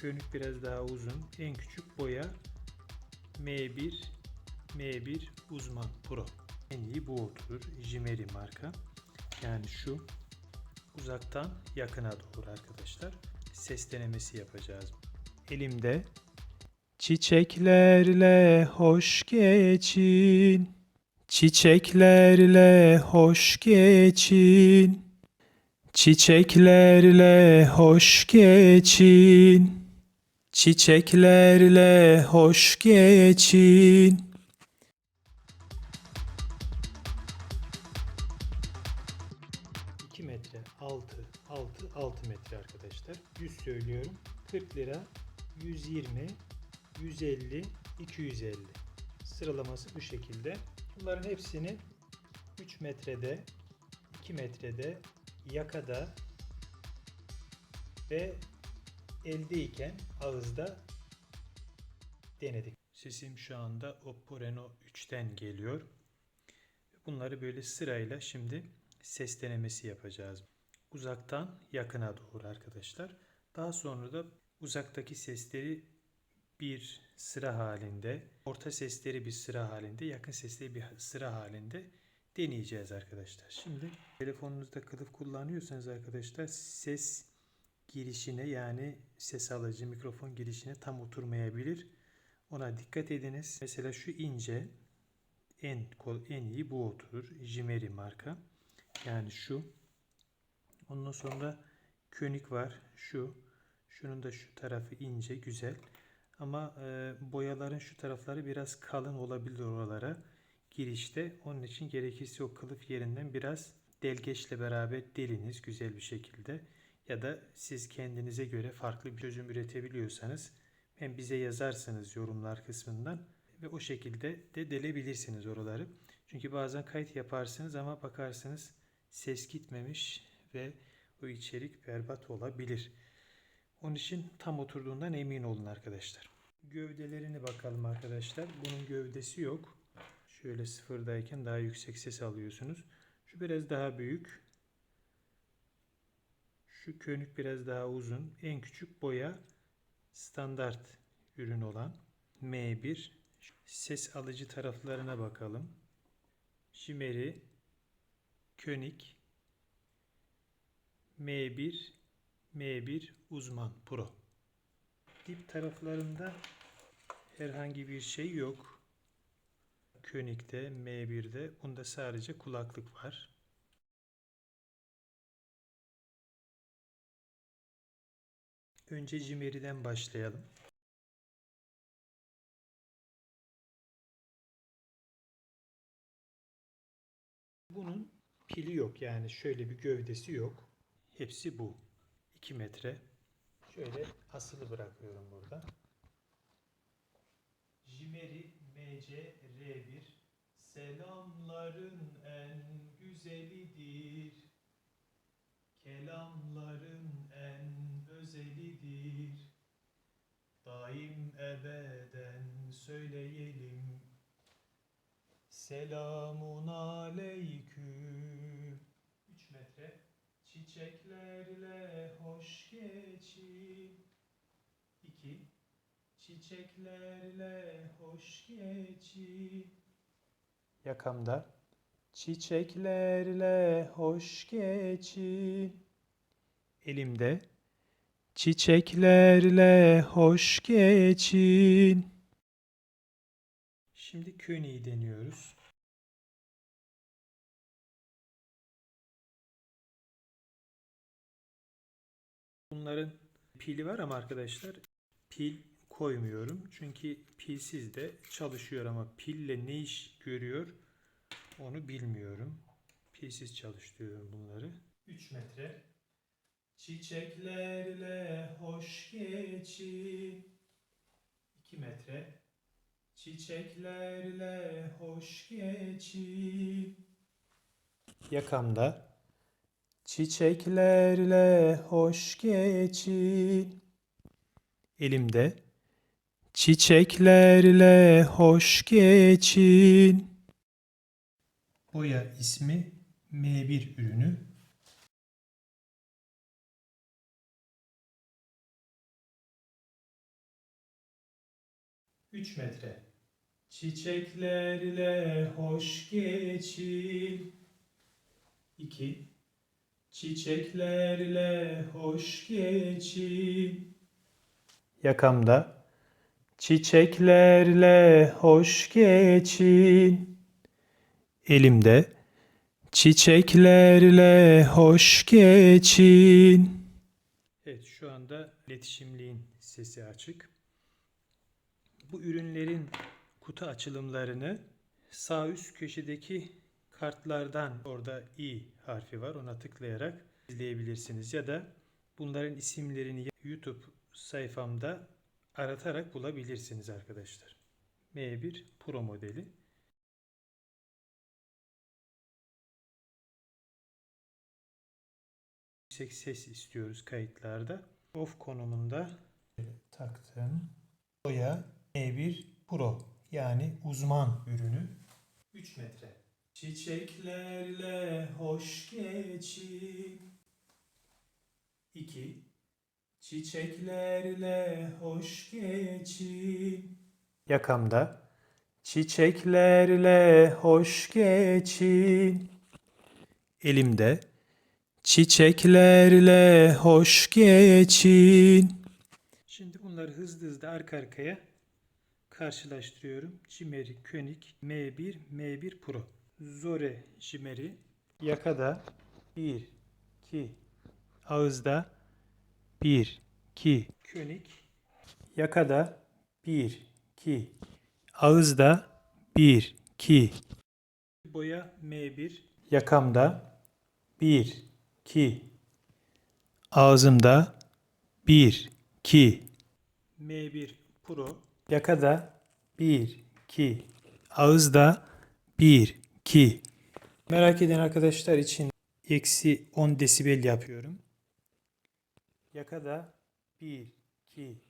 Könük biraz daha uzun. En küçük boya M1 M1 Uzman Pro. En iyi bu oturur. Jimeri marka. Yani şu uzaktan yakına doğru arkadaşlar. Ses denemesi yapacağız. Elimde Çiçeklerle hoş geçin. Çiçeklerle hoş geçin. Çiçeklerle hoş geçin. Çiçeklerle hoş geçin. İki metre 6 6 6 metre arkadaşlar. 100 söylüyorum. 40 lira 120 150 250 sıralaması bu şekilde. Bunların hepsini 3 metrede 2 metrede yakada ve eldeyken ağızda denedik. Sesim şu anda Oppo Reno 3'ten geliyor. Bunları böyle sırayla şimdi ses denemesi yapacağız. Uzaktan yakına doğru arkadaşlar. Daha sonra da uzaktaki sesleri bir sıra halinde, orta sesleri bir sıra halinde, yakın sesleri bir sıra halinde deneyeceğiz arkadaşlar. Şimdi telefonunuzda kılıf kullanıyorsanız arkadaşlar ses girişine yani ses alıcı mikrofon girişine tam oturmayabilir. Ona dikkat ediniz. Mesela şu ince en kol en iyi bu oturur. Jimeri marka. Yani şu. Ondan sonra König var. Şu. Şunun da şu tarafı ince, güzel. Ama e, boyaların şu tarafları biraz kalın olabilir oralara girişte. Onun için gerekirse o kılıf yerinden biraz delgeçle beraber deliniz güzel bir şekilde. Ya da siz kendinize göre farklı bir çözüm üretebiliyorsanız hem bize yazarsınız yorumlar kısmından ve o şekilde de delebilirsiniz oraları. Çünkü bazen kayıt yaparsınız ama bakarsınız ses gitmemiş ve o içerik berbat olabilir. Onun için tam oturduğundan emin olun arkadaşlar. Gövdelerini bakalım arkadaşlar. Bunun gövdesi yok. Şöyle sıfırdayken daha yüksek ses alıyorsunuz. Şu biraz daha büyük. Şu könük biraz daha uzun. En küçük boya standart ürün olan M1. Ses alıcı taraflarına bakalım. Şimeri, König, M1, M1 Uzman Pro. Dip taraflarında herhangi bir şey yok. König'de, M1'de bunda sadece kulaklık var. Önce Cimeri'den başlayalım. Bunun pili yok yani şöyle bir gövdesi yok. Hepsi bu. 2 metre. Şöyle asılı bırakıyorum burada. Jimeri MC R1 Selamların en güzelidir. Kelamların en özelidir. Daim ebeden söyleyelim. Selamun aleyküm. 3 metre. Çiçeklerle hoş geçin. 2. Çiçeklerle hoş geçin. Yakamda. Çiçeklerle hoş geçin. Elimde. Çiçeklerle hoş geçin. Şimdi Köni'yi deniyoruz. Bunların pili var ama arkadaşlar pil koymuyorum. Çünkü pilsiz de çalışıyor ama pille ne iş görüyor onu bilmiyorum. Pilsiz çalıştırıyorum bunları. 3 metre. Çiçeklerle hoş geçin. 2 metre. Çiçeklerle hoş geçin. Yakamda. Çiçeklerle hoş geçin. Elimde. Çiçeklerle hoş geçin. Boya ismi M1 ürünü. 3 metre. Çiçeklerle hoş geçin. 2. Çiçeklerle hoş geçin. Yakamda çiçeklerle hoş geçin. Elimde çiçeklerle hoş geçin. Evet şu anda iletişimliğin sesi açık. Bu ürünlerin kutu açılımlarını sağ üst köşedeki kartlardan orada i harfi var ona tıklayarak izleyebilirsiniz ya da bunların isimlerini YouTube sayfamda aratarak bulabilirsiniz arkadaşlar. M1 Pro modeli. Yüksek ses istiyoruz kayıtlarda. Off konumunda taktım. Boya M1 Pro yani uzman ürünü 3 metre. Çiçeklerle hoş geçin. 2. Çiçeklerle hoş geçin. Yakamda çiçeklerle hoş geçin. Elimde çiçeklerle hoş geçin. Şimdi bunları hızlı hızlı arka arkaya karşılaştırıyorum. Cimeri König M1 M1 Pro. Zore Cimeri yakada 1 2 ağızda 1 2 König yakada 1 2 ağızda 1 2 boya M1 yakamda 1 2 ağzımda 1 2 M1 Pro yakada 1 2 ağızda 1 2 merak eden arkadaşlar için eksi 10 desibel yapıyorum. Yakada 1 2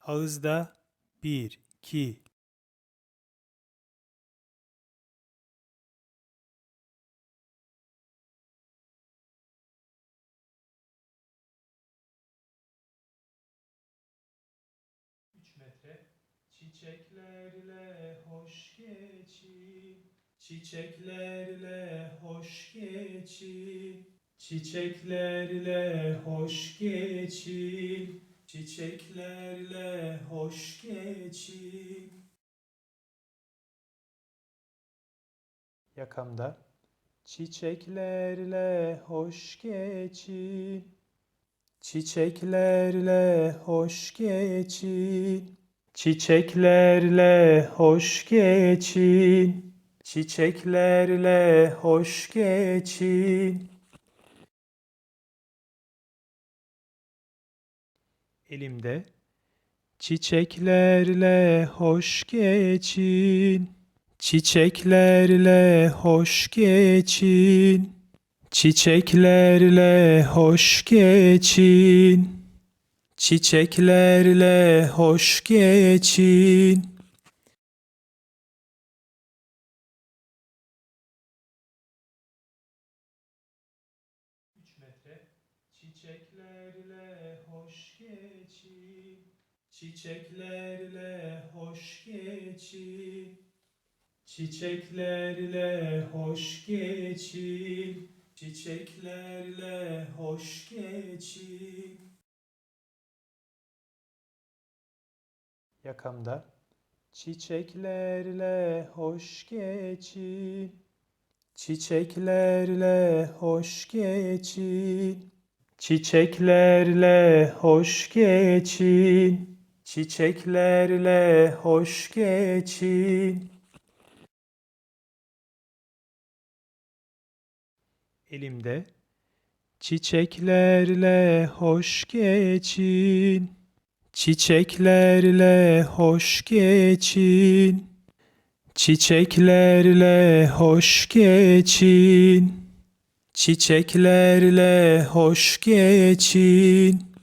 ağızda 1 2 3 metre. Çiçeklerle hoş geçin. Çiçeklerle hoş geçin. Çiçeklerle hoş geçin. Çiçeklerle hoş geçin. Yakamda çiçeklerle hoş geçin. Çiçeklerle hoş geçin. Çiçeklerle hoş geçin. Çiçeklerle hoş geçin. Elimde çiçeklerle hoş geçin. Çiçeklerle hoş geçin. Çiçeklerle hoş geçin. Çiçeklerle hoş geçin. Çiçeklerle hoş geçin. Çiçeklerle hoş geçin. Çiçeklerle hoş geçin. Yakamda çiçeklerle hoş geçin. Çiçeklerle hoş geçin. Çiçeklerle hoş geçin. Çiçeklerle hoş geçin. Elimde çiçeklerle hoş geçin. Çiçeklerle hoş geçin. Çiçeklerle hoş geçin. Çiçeklerle hoş geçin.